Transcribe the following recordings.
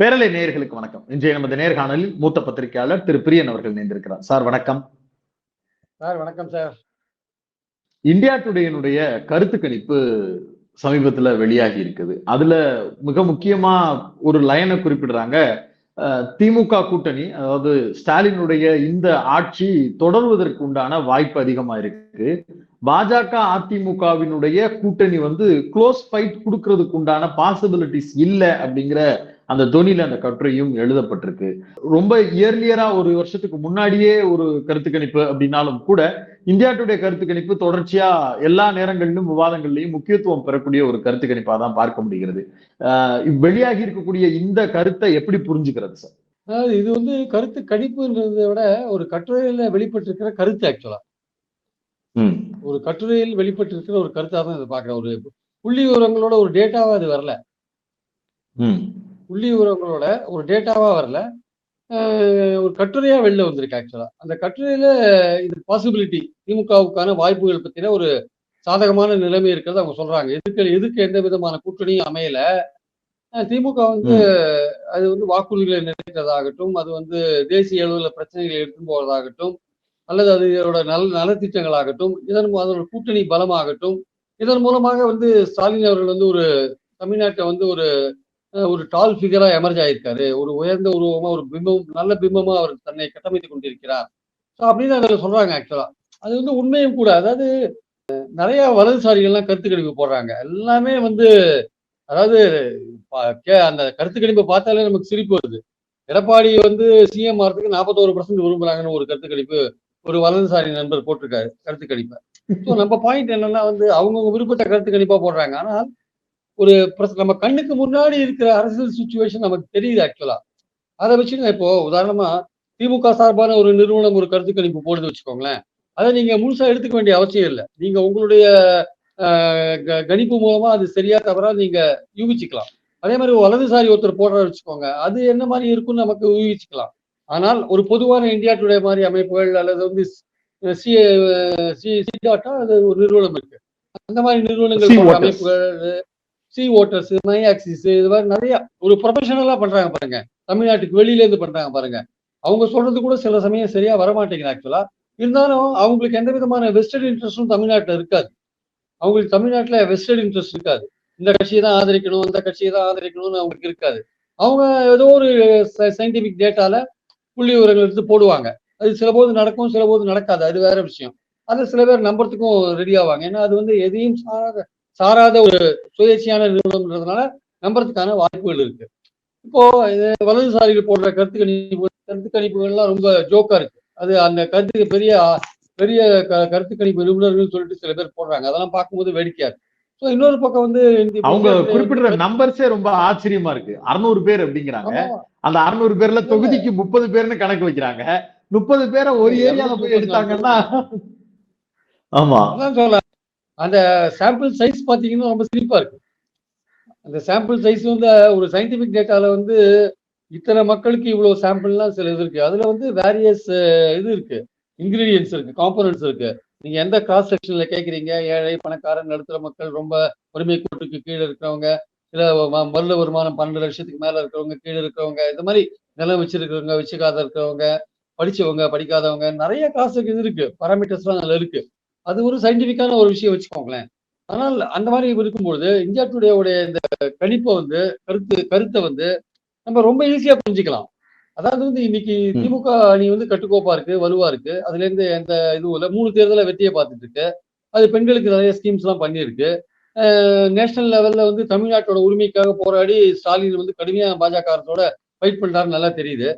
பேரலை நேயர்களுக்கு வணக்கம். இன்றைய நமது நேர்காணலில் மூத்த பத்திரிகையாளர் திரு பிரியன் அவர்கள் இணைந்திருக்கிறார். சார் வணக்கம். சார் வணக்கம் சார். இந்தியா டுடேனுடைய கருத்து கணிப்பு சமீபத்துல வெளியாகி இருக்குது. அதுல மிக முக்கியமா ஒரு லைனை குறிப்பிடுறாங்க. திமுக கூட்டணி அதாவது ஸ்டாலினுடைய இந்த ஆட்சி தொடர்வதற்கு உண்டான வாய்ப்பு அதிகமா இருக்கு. பாஜக அதிமுகவினுடைய கூட்டணி வந்து க்ளோஸ் ஃபைட் கொடுக்கறதுக்கு உண்டான பாசிபிலிட்டிஸ் இல்ல அப்படிங்கிற அந்த தொனில அந்த கட்டுரையும் எழுதப்பட்டிருக்கு. ரொம்ப இயர்லியரா ஒரு வருஷத்துக்கு முன்னாடியே ஒரு கருத்து கணிப்பு அப்படின்னாலும் கூட இந்தியா டுடே கருத்து கணிப்பு தொடர்ச்சியா எல்லா நேரங்களிலும் விவாதங்கள்லயும் முக்கியத்துவம் பெறக்கூடிய ஒரு கருத்து கணிப்பா தான் பார்க்க முடிகிறது. வெளியாகி இருக்கக்கூடிய இந்த கருத்தை எப்படி புரிஞ்சுக்கிறது சார்? அதாவது இது வந்து கருத்து கணிப்புன்றதை விட ஒரு கட்டுரையில வெளிப்பட்டிருக்கிற கருத்து ஆக்சுவலா ஒரு கட்டுரையில் வெளிப்பட்டிருக்கிற ஒரு கருத்தா தான் இதை பார்க்கிறேன். ஒரு புள்ளி விவரங்களோட ஒரு டேட்டாவா அது வரல. புள்ளி விவரங்களோட ஒரு டேட்டாவா வரல. ஒரு கட்டுரையா வெளில வந்திருக்கு ஆக்சுவலா அந்த கட்டுரையில இது பாசிபிலிட்டி திமுகவுக்கான வாய்ப்புகள் பத்தின ஒரு சாதகமான நிலைமை இருக்கிறது அவங்க சொல்றாங்க. எதுக்கு எதுக்கு எந்த விதமான கூட்டணியும் அமையல? திமுக வந்து அது வந்து வாக்குறுதிகளை நிறைவேற்றதாகட்டும் அது வந்து தேசிய அளவில் பிரச்சனைகளை எடுத்துன்னு போவதாகட்டும் அல்லது அது இதோட நல நலத்திட்டங்களாகட்டும் இதன் அதோட கூட்டணி பலமாகட்டும் இதன் மூலமாக வந்து ஸ்டாலின் அவர்கள் வந்து ஒரு தமிழ்நாட்டை வந்து ஒரு ஒரு டால் ஃபிகரா எமர்ஜ் ஆயிருக்காரு. ஒரு உயர்ந்த உருவமா ஒரு பிம்பம் நல்ல பிம்பமா அவர் தன்னை கட்டமைத்துக் கொண்டிருக்கிறார். ஸோ அப்படின்னு அதில் சொல்றாங்க ஆக்சுவலா அது வந்து உண்மையும் கூட அதாவது நிறைய வலதுசாரிகள்லாம் கருத்து கணிப்பு போடுறாங்க. எல்லாமே வந்து அதாவது பா- கே- அந்த கருத்து கணிப்பை பார்த்தாலே நமக்கு சிரிப்பு வருது. எடப்பாடி வந்து சிஎம் ஆகிறதுக்கு நாற்பத்தோரு பர்சன்ட் விரும்புறாங்கன்னு ஒரு கருத்து கணிப்பு ஒரு வலதுசாரி நண்பர் போட்டிருக்காரு கருத்து கணிப்பை. ஸோ நம்ம பாயிண்ட் என்னன்னா வந்து அவங்கவுங்க விருப்பத்தை கருத்து கணிப்பா போடுறாங்க. ஆனால் ஒரு நம்ம கண்ணுக்கு முன்னாடி இருக்கிற அரசியல் சுச்சுவேஷன் நமக்கு தெரியுது ஆக்சுவலா அதை வச்சு நான் இப்போ உதாரணமா திமுக சார்பான ஒரு நிறுவனம் ஒரு கருத்து கணிப்பு போடுது வச்சுக்கோங்களேன். அதை நீங்க முழுசா எடுத்துக்க வேண்டிய அவசியம் இல்லை. நீங்க உங்களுடைய கணிப்பு மூலமா அது சரியா தவறா நீங்க யூகிச்சுக்கலாம். அதே மாதிரி ஒரு வலதுசாரி ஒருத்தர் போடுற வச்சுக்கோங்க அது என்ன மாதிரி இருக்கும்னு நமக்கு ஊகிச்சுக்கலாம் ஆனால் ஒரு பொதுவான இந்தியா டுடே மாதிரி அமைப்புகள் அல்லது வந்து சி சி சி டாட்டா அது ஒரு நிறுவனம் இருக்கு. அந்த மாதிரி நிறுவனங்கள். அமைப்புகள் சி ஓட்டர்ஸ் மை ஆக்சிஸ் இது மாதிரி நிறைய ஒரு ப்ரொஃபஷனலா பண்றாங்க பாருங்க. தமிழ்நாட்டுக்கு வெளியில இருந்து பண்றாங்க பாருங்க. அவங்க சொல்றது கூட சில சமயம் சரியா வரமாட்டேங்குது ஆக்சுவலா இருந்தாலும் அவங்களுக்கு எந்த விதமான வெஸ்டர்ன் இன்ட்ரெஸ்டும் தமிழ்நாட்டில் இருக்காது. அவங்களுக்கு தமிழ்நாட்டுல வெஸ்டர்ன் இன்ட்ரெஸ்ட் இருக்காது. இந்த கட்சியை தான் ஆதரிக்கணும் இந்த கட்சியை தான் ஆதரிக்கணும்னு அவங்களுக்கு இருக்காது. அவங்க ஏதோ ஒரு சயின்டிபிக் டேட்டால புள்ளி விவரங்கள் எடுத்து போடுவாங்க. அது சில போது நடக்கும் சில போது நடக்காது. அது வேற விஷயம். அதை சில பேர் நம்புறதுக்கும் ரெடி ஆவாங்க. ஏன்னா அது வந்து எதையும் சாராத சாராத ஒரு சுயேட்சையான நிறுவனம்ன்றதுனால நம்புறதுக்கான வாய்ப்புகள் இருக்கு. இப்போ வலதுசாரிகள் போடுற கருத்து கணிப்பு கருத்து கணிப்புகள்லாம் ரொம்ப ஜோக்கா இருக்கு. அது அந்த கருத்துக்கு பெரிய பெரிய கருத்து கணிப்பு நிபுணர்கள் சொல்லிட்டு சில பேர் போடுறாங்க. அதெல்லாம் பார்க்கும்போது வேடிக்கையா இருக்கு. ஸோ இன்னொரு பக்கம் வந்து அவங்க குறிப்பிடுற நம்பர்ஸே ரொம்ப ஆச்சரியமா இருக்கு. அறுநூறு பேர் அப்படிங்கிறாங்க. அந்த அறுநூறு பேர்ல தொகுதிக்கு முப்பது பேர்னு கணக்கு வைக்கிறாங்க. முப்பது பேரை ஒரு ஏரியால போய் எடுத்தாங்கன்னா ஆமா. அதான் சொல்ல அந்த சாம்பிள் சைஸ் பார்த்தீங்கன்னா ரொம்ப சிரிப்பாக இருக்கு. அந்த சாம்பிள் சைஸ் வந்து ஒரு சயின்டிஃபிக் டேட்டாவில் வந்து இத்தனை மக்களுக்கு இவ்வளோ சாம்பிள்லாம் சில இது இருக்குது அதில் வந்து வேரியஸ் இது இருக்குது இன்க்ரீடியன்ஸ் இருக்குது காம்பனன்ட்ஸ் இருக்குது நீங்கள் எந்த கிராஸ் செக்ஷனில் கேட்குறீங்க ஏழை பணக்காரன் நடுத்தர மக்கள் ரொம்ப வறுமை கோட்டுக்கு கீழே இருக்கிறவங்க இல்லை வ- வருமானம் பன்னெண்டு லட்சத்துக்கு மேலே இருக்கிறவங்க கீழே இருக்கிறவங்க இந்த மாதிரி நிலம் வச்சிருக்கிறவங்க வச்சுக்காத இருக்கிறவங்க படிச்சவங்க படிக்காதவங்க நிறைய காசு இது இருக்குது பாராமீட்டர்ஸ்லாம் அதில் இருக்குது அது ஒரு சயின்டிபிக்கான ஒரு விஷயம் வச்சுக்கோங்களேன். ஆனால் அந்த மாதிரி இருக்கும்பொழுது இந்தியா டுடேவுடைய இந்த கணிப்பை வந்து கருத்து கருத்தை வந்து நம்ம ரொம்ப ஈஸியா புரிஞ்சுக்கலாம். அதாவது வந்து இன்னைக்கு. திமுக அணி வந்து கட்டுக்கோப்பா இருக்கு வலுவா இருக்கு. அதுல இருந்து எந்த இதுவும் இல்லை. மூணு தேர்தல வெற்றியை பார்த்துட்டு இருக்கு. அது பெண்களுக்கு நிறைய ஸ்கீம்ஸ் எல்லாம் பண்ணியிருக்கு. நேஷனல் லெவல்ல வந்து தமிழ்நாட்டோட உரிமைக்காக போராடி ஸ்டாலின் வந்து கடுமையா பாஜக ஃபைட் பண்றாருன்னு நல்லா தெரியுது.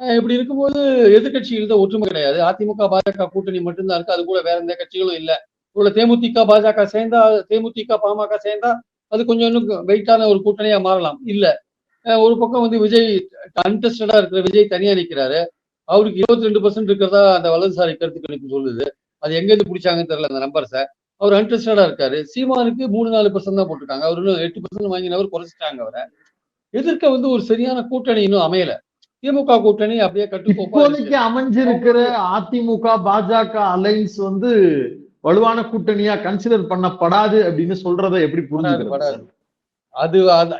இப்படி இருக்கும்போது எதிர்க்கட்சிகள் தான் ஒற்றுமை கிடையாது. அதிமுக பாஜக கூட்டணி மட்டும்தான் இருக்கு. அது கூட வேற எந்த கட்சிகளும் இல்ல. இவ்வளவு தேமுதிக பாஜக சேர்ந்தா தேமுதிக பாமக சேர்ந்தா அது கொஞ்சம் இன்னும் வெயிட்டான ஒரு கூட்டணியா மாறலாம். இல்ல. ஒரு பக்கம் வந்து விஜய் அன்டெஸ்டடா இருக்கிற விஜய் தனியா நிக்கிறாரு. அவருக்கு இருபத்தி ரெண்டு பர்சன்ட் இருக்கிறதா அந்த வலதுசாரி கருத்து கணிப்பு சொல்லுது. அது எங்க இருந்து பிடிச்சாங்கன்னு தெரியல அந்த நம்பர்ஸை அவர் அன்டெஸ்டடா இருக்காரு. சீமானுக்கு மூணு நாலு பர்சன்ட் தான் போட்டிருக்காங்க. அவர் இன்னும் எட்டு பர்சன்ட் வாங்கினவர் குறைச்சிட்டாங்க அவரை. எதிர்க்க வந்து ஒரு சரியான கூட்டணி இன்னும் அமையல. திமுக கூட்டணி அப்படியே. இப்போதைக்கு அமைஞ்சிருக்கிற அதிமுக பாஜக அலைன்ஸ் வந்து வலுவான கூட்டணியா கன்சிடர் பண்ணப்படாது அப்படின்னு சொல்றதை எப்படி படாது, படாது. புரிஞ்சுக்கிறது அது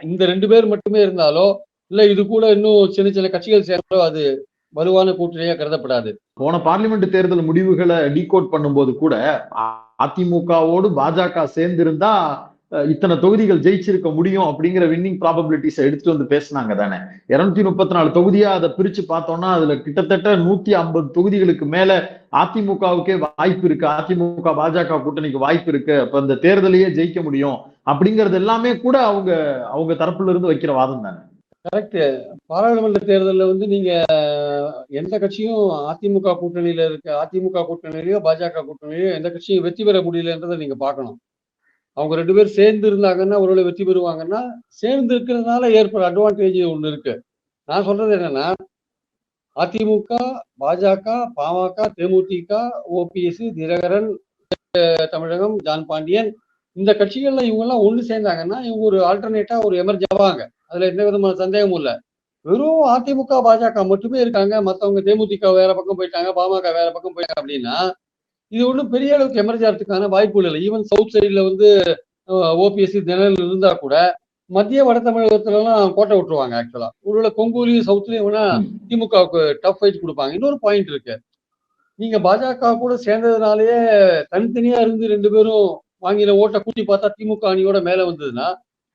இந்த ரெண்டு பேர் மட்டுமே இருந்தாலோ இல்ல இது கூட இன்னும் சின்ன சின்ன கட்சிகள் சேர்ந்தோ அது வலுவான கூட்டணியா கருதப்படாது போன பார்லிமெண்ட் தேர்தல் முடிவுகளை டீகோட் பண்ணும்போது கூட அதிமுகவோடு பாஜக சேர்ந்திருந்தா இத்தனை தொகுதிகள் ஜெயிச்சிருக்க முடியும் அப்படிங்கிற வின்னிங் ப்ராபபிலிட்டிஸை எடுத்துட்டு வந்து பேசினாங்க தானே. இருநூத்தி முப்பத்தி நாலு தொகுதியா அதை பிரிச்சு பார்த்தோம்னா அதுல கிட்டத்தட்ட நூத்தி ஐம்பது தொகுதிகளுக்கு மேல அதிமுகவுக்கே வாய்ப்பு இருக்கு. அதிமுக பாஜக கூட்டணிக்கு வாய்ப்பு இருக்கு. அப்ப இந்த தேர்தலையே ஜெயிக்க முடியும் அப்படிங்கறது எல்லாமே கூட அவங்க அவங்க தரப்புல இருந்து வைக்கிற வாதம் தானே. கரெக்ட் பாராளுமன்ற தேர்தலில் வந்து நீங்க எந்த கட்சியும் அதிமுக கூட்டணியில இருக்க அதிமுக கூட்டணியிலயோ பாஜக கூட்டணியிலயோ எந்த கட்சியும் வெற்றி பெற முடியலன்றதை நீங்க பார்க்கணும். அவங்க ரெண்டு பேரும் சேர்ந்து இருந்தாங்கன்னா ஒருவேளை வெற்றி பெறுவாங்கன்னா சேர்ந்து இருக்கிறதுனால ஏற்படுற அட்வான்டேஜ் ஒன்று இருக்கு. நான் சொல்றது என்னன்னா அதிமுக பாஜக பாமக தேமுதிக ஓபிஎஸ் தினகரன் தமிழகம் ஜான் பாண்டியன் இந்த கட்சிகள்ல இவங்க எல்லாம் ஒண்ணு சேர்ந்தாங்கன்னா இவங்க ஒரு ஆல்டர்னேட்டா ஒரு எமர்ஜ் ஆவாங்க. அதுல எந்த விதமான சந்தேகமும் இல்ல. வெறும் அதிமுக பாஜக மட்டுமே இருக்காங்க. மத்தவங்க தேமுதிக வேற பக்கம் போயிட்டாங்க பாமக வேற பக்கம் போயிட்டாங்க அப்படின்னா இது ஒன்றும் பெரிய அளவுக்கு எமர்ஜ் ஆகிறதுக்கான வாய்ப்புகள் இல்லை. ஈவன் சவுத் சைடுல வந்து ஓபிஎஸ்சி தினல் இருந்தா கூட மத்திய வட தமிழகத்துல எல்லாம் கோட்டை விட்டுருவாங்க ஆக்சுவலா ஒருவேளை கொங்கூர்லயும் சவுத்லயும் வேணா திமுகவுக்கு டஃப் ஃபைட் கொடுப்பாங்க. இன்னொரு பாயிண்ட் இருக்கு. நீங்க பாஜக கூட சேர்ந்ததுனாலயே தனித்தனியா இருந்து ரெண்டு பேரும் வாங்கின ஓட்டை கூட்டி பார்த்தா திமுக அணியோட மேல வந்ததுன்னா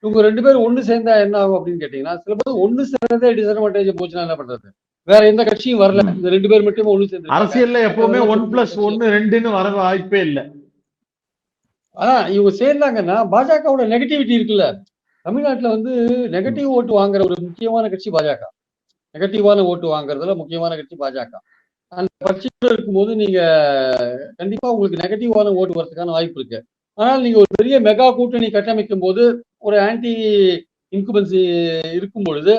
இவங்க ரெண்டு பேரும் ஒண்ணு சேர்ந்தா என்ன ஆகும் அப்படின்னு கேட்டீங்கன்னா சில பேர் ஒண்ணு சேர்ந்ததே டிஸ்அட்வான்டேஜ் போச்சுன்னா என்ன பண்றது? வேற எந்த கட்சியும் வரல. இந்த ரெண்டு பேர் மட்டுமே ஒண்ணு சேர்ந்து அரசியல்ல எப்பவுமே ஒன் பிளஸ் ஒன்னு ரெண்டுன்னு வர வாய்ப்பே இல்ல. ஆனா இவங்க சேர்ந்தாங்கன்னா பாஜகவோட நெகட்டிவிட்டி இருக்குல்ல. தமிழ்நாட்டுல வந்து நெகட்டிவ் ஓட்டு வாங்குற ஒரு முக்கியமான கட்சி பாஜக. நெகட்டிவான ஓட்டு வாங்குறதுல முக்கியமான கட்சி பாஜக. அந்த கட்சியோட இருக்கும்போது நீங்க கண்டிப்பா உங்களுக்கு நெகட்டிவான ஓட்டு வரதுக்கான வாய்ப்பு இருக்கு. ஆனால் நீங்க ஒரு பெரிய மெகா கூட்டணி கட்டமைக்கும் போது ஒரு ஆன்டி இன்குபன்சி இருக்கும் பொழுது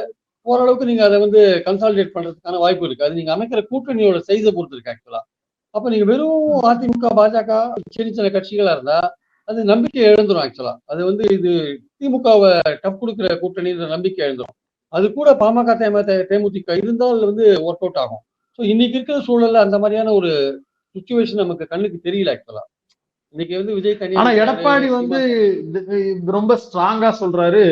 ஓரளவுக்கு நீங்க அதை வந்து கன்சாலிடேட் பண்றதுக்கான வாய்ப்பு இருக்கு. அது நீங்க அமைக்கிற கூட்டணியோட சைஸை பொறுத்து இருக்கு ஆக்சுவலா அப்ப நீங்க வெறும் அதிமுக பாஜக சின்ன சின்ன கட்சிகளா இருந்தா அது நம்பிக்கை எழுந்துரும் ஆக்சுவலா அது வந்து இது திமுகவை டப் கொடுக்குற கூட்டணின்ற நம்பிக்கை எழுந்துரும் அது கூட பாமக தேமுதிக இருந்தால் வந்து ஒர்க் அவுட் ஆகும். ஸோ இன்னைக்கு இருக்கிற சூழல்ல அந்த மாதிரியான ஒரு சுச்சுவேஷன் நமக்கு கண்ணுக்கு தெரியல ஆக்சுவலா இன்னைக்கு வந்து விஜய் ஆனா எடப்பாடி வந்து ரொம்ப ஸ்ட்ராங்கா சொல்றாரு.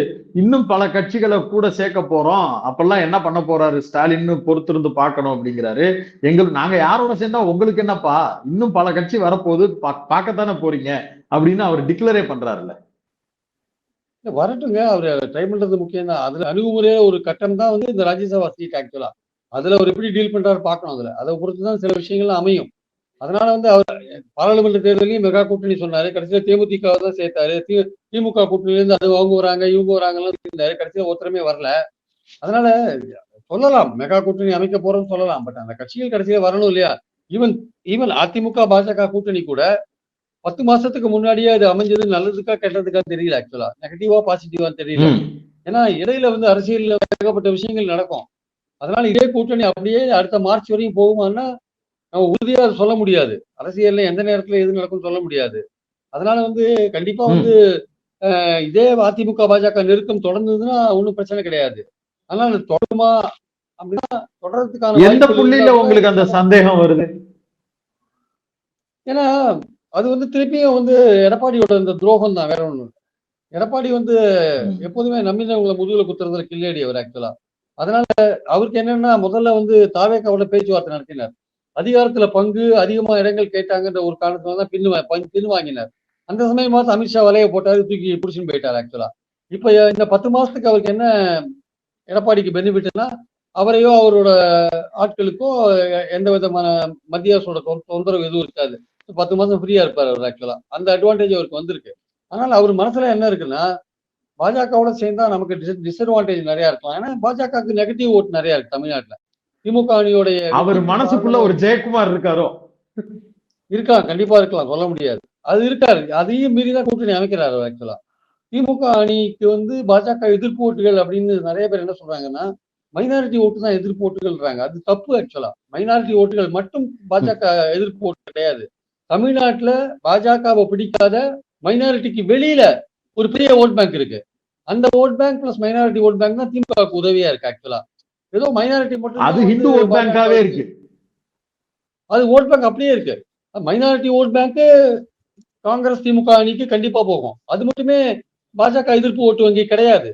இன்னும் பல கட்சிகளை கூட சேர்க்க போறோம். அப்பெல்லாம் என்ன பண்ண போறாரு? ஸ்டாலின் பொறுத்திருந்து பார்க்கணும் அப்படிங்கிறாரு. எங்களுக்கு நாங்க யாரோட சேர்ந்தா உங்களுக்கு என்னப்பா? இன்னும் பல கட்சி வரப்போகுது. பார்க்கத்தானே போறீங்க? அப்படின்னு அவர் டிக்ளரே பண்றாருல்ல. வரட்டுங்க. அவர் ட்ரை பண்றது முக்கியம் தான். அதுல அணுகுமுறையில ஒரு கட்டம் தான் வந்து இந்த ராஜ்யசபா சீட் ஆக்சுவலா அதுல அவர் எப்படி டீல் பண்றாரு பார்க்கணும் அதுல. அதை பொறுத்து தான் சில விஷயங்கள்லாம் அமையும். அதனால வந்து அவர் பாராளுமன்ற தேர்தலையும் மெகா கூட்டணி சொன்னாரு. கடைசியில தேமுதிக தான் சேர்த்தாரு. தி- திமுக கூட்டணியில இருந்து அது அவங்க வராங்க இவங்க வராங்கலாம் இருந்தாரு கடைசியில ஒருத்தரமே வரல. அதனால சொல்லலாம். மெகா கூட்டணி அமைக்க போறோம்னு சொல்லலாம். பட் அந்த கட்சிகள் கடைசியில வரணும் இல்லையா? ஈவன் ஈவன் அதிமுக பாஜக கூட்டணி கூட பத்து மாசத்துக்கு முன்னாடியே அது அமைஞ்சது நல்லதுக்கா கெட்டதுக்கா தெரியல ஆக்சுவலா நெகட்டிவா பாசிட்டிவா தெரியல. ஏன்னா இடையில வந்து அரசியல்ல ஏகப்பட்ட விஷயங்கள் நடக்கும். அதனால இதே கூட்டணி அப்படியே அடுத்த மார்ச் வரையும் போகுமான்னா நம்ம உறுதியா சொல்ல முடியாது. அரசியல்ல எந்த நேரத்துல எது நடக்கும்னு சொல்ல முடியாது. அதனால வந்து கண்டிப்பா. வந்து இதே அதிமுக பாஜக நெருக்கம் தொடர்ந்ததுன்னா ஒன்றும் பிரச்சனை கிடையாது. அதனால அது தொடருமா அப்படின்னா தொடர்றதுக்கான எந்த புள்ளியில உங்களுக்கு அந்த சந்தேகம் வருது? ஏன்னா அது வந்து திருப்பியும் வந்து எடப்பாடியோட இந்த துரோகம் தான் வேற ஒண்ணு. எடப்பாடி வந்து எப்போதுமே நம்பினவங்களை முதுகுல குத்துறதுல கில்லேடி அவர் ஆக்சுவலா அதனால அவருக்கு என்னன்னா முதல்ல வந்து தாவேக்காவோட பேச்சுவார்த்தை நடத்தினார். அதிகாரத்துல பங்கு அதிகமா இடங்கள் கேட்டாங்கன்ற ஒரு காரணத்துல தான் பின்னு பின்னு வாங்கினார். அந்த சமயம் பார்த்து அமித்ஷா வலையை போட்டாரு தூக்கி பிடிச்சின்னு போயிட்டார் ஆக்சுவலா இப்ப இந்த பத்து மாசத்துக்கு அவருக்கு என்ன எடப்பாடிக்கு பெனிஃபிட்னா அவரையோ அவரோட ஆட்களுக்கோ எந்த விதமான மத்திய அரசோட தொந்தரவு எதுவும் இருக்காது. பத்து மாசம் ஃப்ரீயா இருப்பார் அவர் ஆக்சுவலா அந்த அட்வான்டேஜ் அவருக்கு வந்திருக்கு. ஆனால் அவர் மனசுல என்ன இருக்குன்னா பாஜகவோட சேர்ந்தா நமக்கு டிஸ் டிஸ்அட்வான்டேஜ் நிறைய இருக்கலாம். ஏன்னா பாஜகவுக்கு நெகட்டிவ் ஓட் நிறைய இருக்கு தமிழ்நாட்டுல. திமுக அணியோடைய அவர் மனசுக்குள்ள ஒரு ஜெயக்குமார் இருக்காரோ? இருக்கலாம் கண்டிப்பா இருக்கலாம் சொல்ல முடியாது. அது இருக்காரு. அதையும் மீறி தான் கூட்டணி அமைக்கிறாரு ஆக்சுவலா திமுக அணிக்கு வந்து பாஜக எதிர்ப்பு ஓட்டுகள் அப்படின்னு நிறைய பேர் என்ன சொல்றாங்கன்னா மைனாரிட்டி ஓட்டு தான் எதிர்ப்பு ஓட்டுகள்ன்றாங்க. அது தப்பு ஆக்சுவலா மைனாரிட்டி ஓட்டுகள் மட்டும் பாஜக எதிர்ப்பு ஓட்டு கிடையாது. தமிழ்நாட்டுல பாஜகவை பிடிக்காத மைனாரிட்டிக்கு வெளியில ஒரு பெரிய ஓட் பேங்க் இருக்கு. அந்த vote bank plus minority vote bank தான் திமுகவுக்கு உதவியா இருக்கு ஆக்சுவலா ஏதோ மைனாரிட்டி மட்டும் அது ஹிந்து ஓட் பேங்காவே இருக்கு. அது ஓட் பேங்க் அப்படியே இருக்கு. Minority vote bank Congress DMK அணிக்கு கண்டிப்பா போகும். அது மட்டுமே பாஜக எதிர்ப்பு ஓட்டு வங்கி கிடையாது.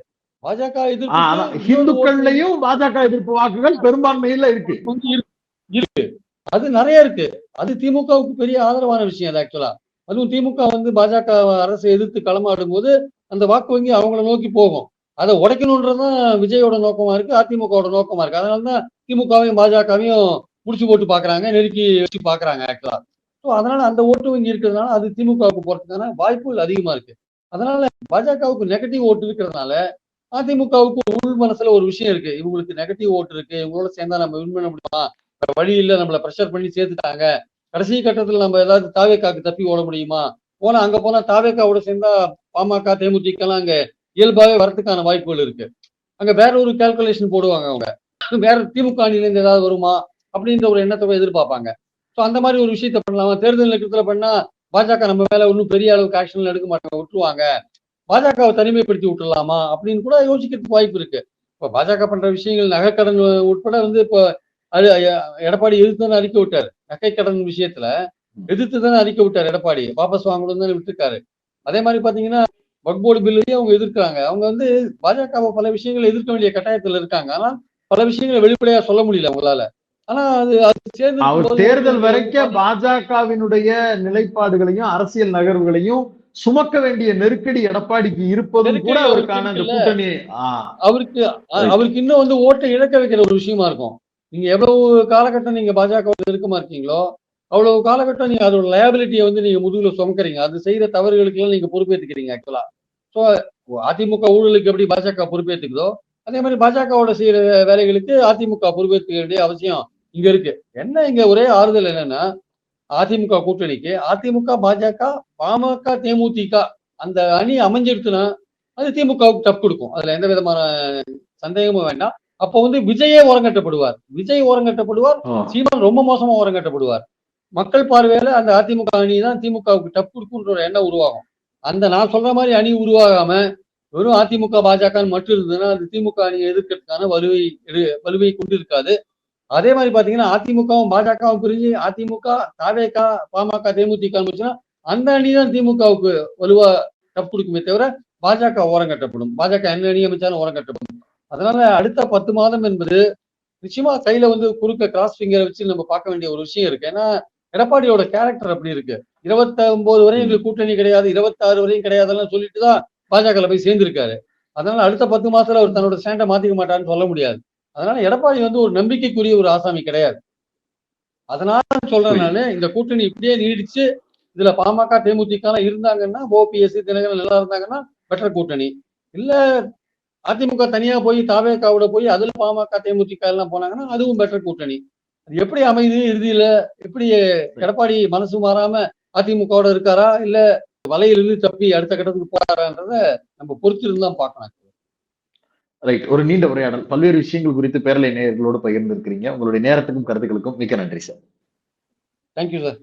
பாஜக எதிர்ப்பு ஹிந்துக்கள்லயும் பாஜக எதிர்ப்பு வாக்குகள் பெரும்பான்மையில இருக்கு. இருக்கு. அது நிறைய இருக்கு. அது திமுகவுக்கு பெரிய ஆதரவான விஷயம் அது ஆக்சுவலா அதுவும் திமுக வந்து பாஜக அரசை எதிர்த்து களமாடும் போது அந்த வாக்கு வங்கி அவங்கள நோக்கி போகும். அதை உடைக்கணுன்றது தான் விஜயோட நோக்கமா இருக்கு அதிமுகவோட நோக்கமா இருக்கு. அதனாலதான் திமுகவையும் பாஜகவையும் முடிச்சு போட்டு பாக்குறாங்க நெருக்கி வச்சு பாக்குறாங்க ஆக்சுவலா ஸோ அதனால அந்த ஓட்டு வங்கி இருக்கிறதுனால அது திமுகவுக்கு போறதுக்கான வாய்ப்புகள் அதிகமா இருக்கு. அதனால பாஜகவுக்கு நெகட்டிவ் ஓட்டு இருக்கிறதுனால அதிமுகவுக்கு உள் மனசுல ஒரு விஷயம் இருக்கு. இவங்களுக்கு நெகட்டிவ் ஓட்டு இருக்கு இவங்களோட சேர்ந்தா நம்ம வின் பண்ண முடியுமா? வழி இல்ல நம்மள ப்ரெஷர் பண்ணி சேர்த்துட்டாங்க. கடைசி கட்டத்துல நம்ம ஏதாவது தாவேக்காக்கு தப்பி ஓட முடியுமா? போனா அங்க போனா தாவேக்காவோட சேர்ந்தா பாமக தேமுதிக எல்லாம் அங்க இயல்பாவே வரதுக்கான வாய்ப்புகள் இருக்கு. அங்க வேற ஒரு கால்குலேஷன் போடுவாங்க அவங்க. வேற திமுக அணில இருந்து ஏதாவது வருமா? அப்படின்ற ஒரு எண்ணத்தை எதிர்பார்ப்பாங்க. ஸோ அந்த மாதிரி ஒரு விஷயத்த பண்ணலாமா? தேர்தல் இயக்கத்துல பண்ணா பாஜக நம்ம மேல ஒன்றும் பெரிய அளவுக்கு ஆக்ஷன் எடுக்க மாட்டாங்க. விட்டுருவாங்க. பாஜகவை தனிமைப்படுத்தி விட்டுடலாமா? அப்படின்னு கூட யோசிக்கிறதுக்கு வாய்ப்பு இருக்கு. இப்போ பாஜக பண்ற விஷயங்கள் நகைக்கடன் உட்பட வந்து இப்போ அது எடப்பாடி எதிர்த்து தானே அறிக்கை விட்டார். நகை கடன் விஷயத்துல எதிர்த்து தானே அறிக்கை விட்டார் எடப்பாடி. வாபஸ் வாங்கணும் தானே விட்டுருக்காரு. அதே மாதிரி பாத்தீங்கன்னா வக்போர்டு பில்லையும் அவங்க எதிர்க்கிறாங்க. அவங்க வந்து பாஜகவை பல விஷயங்களை எதிர்க்க வேண்டிய கட்டாயத்துல இருக்காங்க. ஆனா பல விஷயங்களை வெளிப்படையா சொல்ல முடியல அவங்களால. ஆனா அது அது சேர்ந்து அவர் இருக்கும்போது தேர்தல் வரைக்கும் பாஜகவினுடைய நிலைப்பாடுகளையும் அரசியல் நகர்வுகளையும் சுமக்க வேண்டிய நெருக்கடி எடப்பாடிக்கு இருப்பதும் கூட அவருக்கான அந்த. கூட்டணி அவருக்கு. அவருக்கு இன்னும் வந்து ஓட்டை இழக்க வைக்கிற ஒரு விஷயமா இருக்கும். நீங்க எவ்வளவு காலகட்டம் நீங்க பாஜக நெருக்கமா இருக்கீங்களோ அவ்வளவு காலகட்டம் நீங்க அதோட லயபிலிட்டியை வந்து நீங்க முதுகுல சுமக்கிறீங்க. அது செய்யற தவறுகளுக்கு எல்லாம் நீங்க பொறுப்பேற்றுக்கிறீங்க ஆக்சுவலா ஸோ அதிமுக ஊழலுக்கு எப்படி பாஜக பொறுப்பேற்றுக்குதோ அதே மாதிரி பாஜகவோட செய்யற வேலைகளுக்கு அதிமுக பொறுப்பேற்றுக்க வேண்டிய அவசியம் இங்க இருக்கு. என்ன இங்க ஒரே ஆறுதல் என்னன்னா அதிமுக கூட்டணிக்கு அதிமுக பாஜக பாமக தேமுதிக அந்த அணி அமைஞ்சிருச்சுன்னா அது திமுகவுக்கு டப் கொடுக்கும். அதுல எந்த விதமான சந்தேகமும் வேண்டாம். அப்போ வந்து விஜயே ஓரங்கட்டப்படுவார். விஜய் ஓரங்கட்டப்படுவார் சீமான் ரொம்ப மோசமா ஓரங்கட்டப்படுவார். மக்கள் பார்வையில அந்த அதிமுக அணி தான் திமுகவுக்கு டப் கொடுக்குன்ற ஒரு எண்ணம் உருவாகும். அந்த நான் சொல்ற மாதிரி அணி உருவாகாம வெறும் அதிமுக பாஜகன்னு மட்டும் இருந்ததுன்னா அது திமுக அணியை எதிர்க்கிறதுக்கான வலுவை எடு- வலுவை கொண்டு இருக்காது அதே மாதிரி பாத்தீங்கன்னா அதிமுகவும் பாஜகவும் பிரிஞ்சு அதிமுக தாவேகா பாமக தேமுதிக போச்சுன்னா அந்த அணி தான் திமுகவுக்கு வலுவா டப் கொடுக்குமே தவிர பாஜக ஓரம் கட்டப்படும். பாஜக என்ன அணி அமைச்சாலும் ஓரங்கட்டப்படும் அதனால அடுத்த பத்து மாதம் என்பது நிச்சயமா கையில வந்து குறுக்க கிராஸ் ஃபிங்கரை வச்சு நம்ம பார்க்க வேண்டிய ஒரு விஷயம் இருக்கு. ஏன்னா எடப்பாடியோட கேரக்டர் அப்படி இருக்கு. இருபத்தி ஒன்பது வரையும் எங்களுக்கு கூட்டணி கிடையாது இருபத்தாறு வரையும் கிடையாதுன்னு சொல்லிட்டு தான் பாஜக போய் சேர்ந்திருக்காரு. அதனால அடுத்த பத்து மாசத்துல அவர் தன்னோட ஸ்டாண்டை மாத்திக்க மாட்டாருன்னு சொல்ல முடியாது. அதனால எடப்பாடி வந்து ஒரு நம்பிக்கைக்குரிய ஒரு ஆசாமி கிடையாது. அதனால சொல்றேன் நானு இந்த கூட்டணி இப்படியே நீடிச்சு இதுல பாமக தேமுதிக எல்லாம் இருந்தாங்கன்னா ஓபிஎஸ் தினகரன் எல்லாம் இருந்தாங்கன்னா பெட்டர் கூட்டணி. இல்ல அதிமுக தனியா போய் தாவேக்காவோட போய் அதுல பாமக தேமுதிக எல்லாம் போனாங்கன்னா அதுவும் பெட்டர் கூட்டணி. அது எப்படி அமையுது இறுதியில எப்படி எடப்பாடி மனசு மாறாம அதிமுகவோட இருக்காரா? இல்ல வலையிலிருந்து தப்பி அடுத்த கட்டத்துக்கு போறாரான்றத நம்ம பொறுத்திருந்து தான் பார்க்கணும். ரைட் ஒரு நீண்ட உரையாடல். பல்வேறு விஷயங்கள் குறித்து பேரலை நேயர்களோடு பகிர்ந்திருக்கிறீங்க. உங்களுடைய நேரத்துக்கும் கருத்துக்களுக்கும் மிக்க நன்றி சார் தேங்க்யூ சார்